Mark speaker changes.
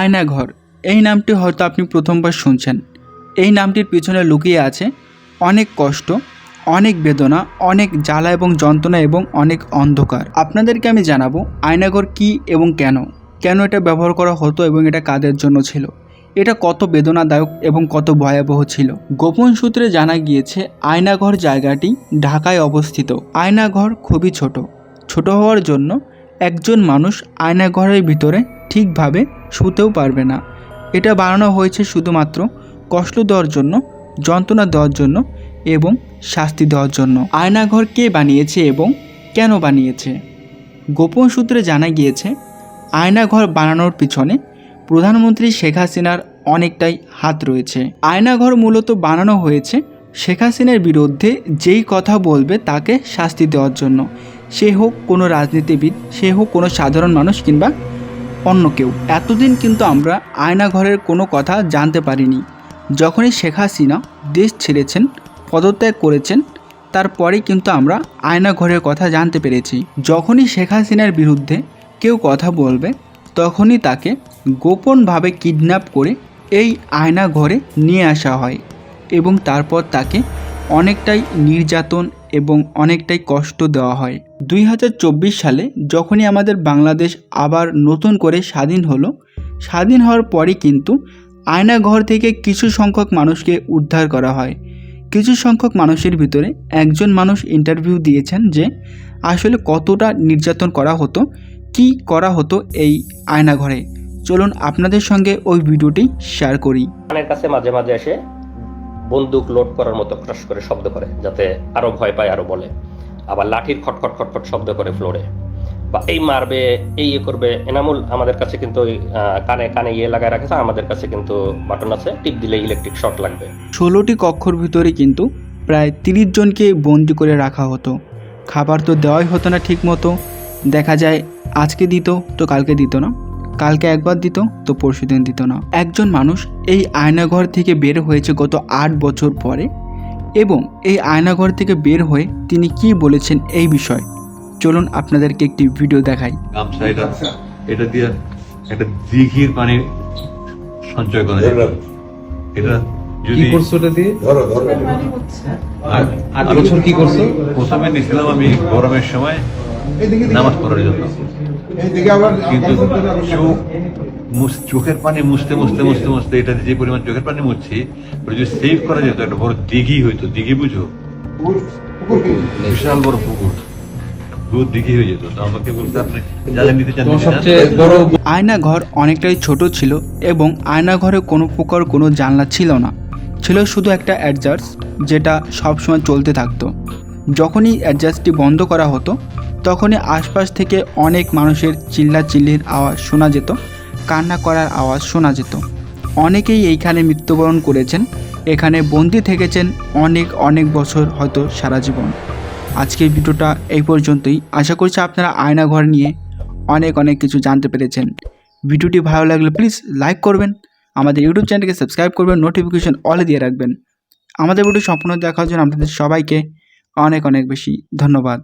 Speaker 1: আয়নাঘর এই নামটি হয়তো আপনি প্রথমবার শুনছেন। এই নামটির পিছনে লুকিয়ে আছে অনেক কষ্ট, অনেক বেদনা, অনেক জ্বালা এবং যন্ত্রণা এবং অনেক অন্ধকার। আপনাদেরকে আমি জানাব আয়নাঘর কি এবং কেন? কেন এটা ব্যবহার করা হতো এবং এটা কাদের জন্য ছিল? এটা কত বেদনাদায়ক এবং কত ভয়াবহ ছিল? গোপন সূত্রে জানা গিয়েছে আয়নাঘর জায়গাটি ঢাকায় অবস্থিত। আয়নাঘর খুবই ছোট। ছোট হওয়ার জন্য একজন মানুষ আয়নাঘরের ভিতরে ঠিকভাবে শুতেও পারবে না। এটা বানানো হয়েছে শুধুমাত্র কষ্ট দেওয়ার জন্য, যন্ত্রণা দেওয়ার জন্য এবং শাস্তি দেওয়ার জন্য। আয়নাঘর কে বানিয়েছে এবং কেন বানিয়েছে? গোপন সূত্রে জানা গিয়েছে, আয়নাঘর বানানোর পিছনে প্রধানমন্ত্রী শেখ হাসিনার অনেকটাই হাত রয়েছে। আয়নাঘর মূলত বানানো হয়েছে শেখ হাসিনার বিরুদ্ধে যেই কথা বলবে তাকে শাস্তি দেওয়ার জন্য। সে হোক কোনো রাজনীতিবিদ, সে হোক কোনো সাধারণ মানুষ কিংবা অন্য কেউ। এতদিন কিন্তু আমরা আয়নাঘরের কোনো কথা জানতে পারিনি। যখনই শেখ হাসিনা দেশ ছেড়েছেন, পদত্যাগ করেছেন, তারপরেই কিন্তু আমরা আয়নাঘরের কথা জানতে পেরেছি। যখনই শেখ হাসিনার বিরুদ্ধে কেউ কথা বলবে, তখনই তাকে গোপনভাবে কিডন্যাপ করে এই আয়নাঘরে নিয়ে আসা হয় এবং তারপর তাকে অনেকটাই নির্যাতন এবং অনেকটাই কষ্ট দেওয়া হয়। দুই হাজার চব্বিশ সালে যখনই আমাদের বাংলাদেশ আবার নতুন করে স্বাধীন হলো, স্বাধীন হওয়ার পরই কিন্তু আয়নাঘর থেকে কিছু সংখ্যক মানুষকে উদ্ধার করা হয়। কিছু সংখ্যক মানুষের ভিতরে একজন মানুষ ইন্টারভিউ দিয়েছেন যে আসলে কতটা নির্যাতন করা হতো, কি করা হতো এই আয়নাঘরে। চলুন আপনাদের সঙ্গে ওই ভিডিওটি শেয়ার করি।
Speaker 2: কানের কাছে মাঝে মাঝে এসে বন্দুক লোড করার মতো ক্রাশ করে শব্দ করে, যাতে আরও ভয় পায়, আরও বলে। আবার লাঠির খটখট খটখট শব্দ করে ফ্লোরে। বা এই মারবে, এই ইয়ে করবে, এনামুল আমাদের কাছে কিন্তু কানে কানে ইয়ে লাগায় রাখেছে আমাদের কাছে কিন্তু বাটন আছে, টিপ দিলে ইলেকট্রিক শর্ট লাগবে।
Speaker 1: ষোলোটি কক্ষর ভিতরে কিন্তু প্রায় তিরিশ জনকে বন্দি করে রাখা হতো। খাবার তো দেওয়াই হতো না ঠিক মতো দেখা যায় আজকে দিত, তো কালকে দিত না। কালকে একবার দিত তো পরশু দিন দিত না। একজন মানুষ এই আয়নাঘর থেকে বের হয়েছে গত আট বছর পরে এবং এই আয়নাঘর থেকে বের হয়ে তিনি কি বলেছেন এই বিষয়? চলুন আপনাদেরকে একটি ভিডিও দেখাই।
Speaker 3: এটা এটা দিয়ে একটা দিঘির পানি সঞ্চয় করা যায়। এটা
Speaker 4: কি
Speaker 3: যদি
Speaker 4: করছ দিয়ে?
Speaker 3: আর
Speaker 4: আট বছর কি করছ?
Speaker 3: প্রথমে নিয়েছিলাম আমি গরমের সময়। নামাজ পড়ার জন্য। কিন্তু চোখ চোখের পানি মুছতে মুছতে মুছতে মুছতে এটা যে পরিমাণ চোখের পানি মুছছি যদি সেভ করা যেত একটা বড় দিঘি হইতো। দিঘি বুঝো? বিশাল বড় পুকুর।
Speaker 4: বড়
Speaker 1: আয়নাঘর অনেকটাই ছোট ছিল এবং আয়না ঘরে কোনো প্রকার কোনো জানলা ছিল না। ছিল শুধু একটা অ্যাডজাস্ট যেটা সবসময় চলতে থাকতো। যখনই অ্যাডজাস্টটি বন্ধ করা হতো তখনই আশপাশ থেকে অনেক মানুষের চিল্লাচিল্লির আওয়াজ শোনা যেত, কান্না করার আওয়াজ শোনা যেত। অনেকেই এইখানে মৃত্যুবরণ করেছেন, এখানে বন্দি থেকেছেন অনেক অনেক বছর হয়তো সারা জীবন। আজকের ভিডিওটা এই পর্যন্তই। আশা করছি আপনারা আয়নাঘর নিয়ে অনেক অনেক কিছু জানতে পেরেছেন। ভিডিওটি ভালো লাগলে প্লিজ লাইক করবেন, আমাদের ইউটিউব চ্যানেলকে সাবস্ক্রাইব করবেন, নোটিফিকেশন অলে দিয়ে রাখবেন। আমাদের ভিডিও সম্পূর্ণ দেখার জন্য আপনাদের সবাইকে অনেক অনেক বেশি ধন্যবাদ।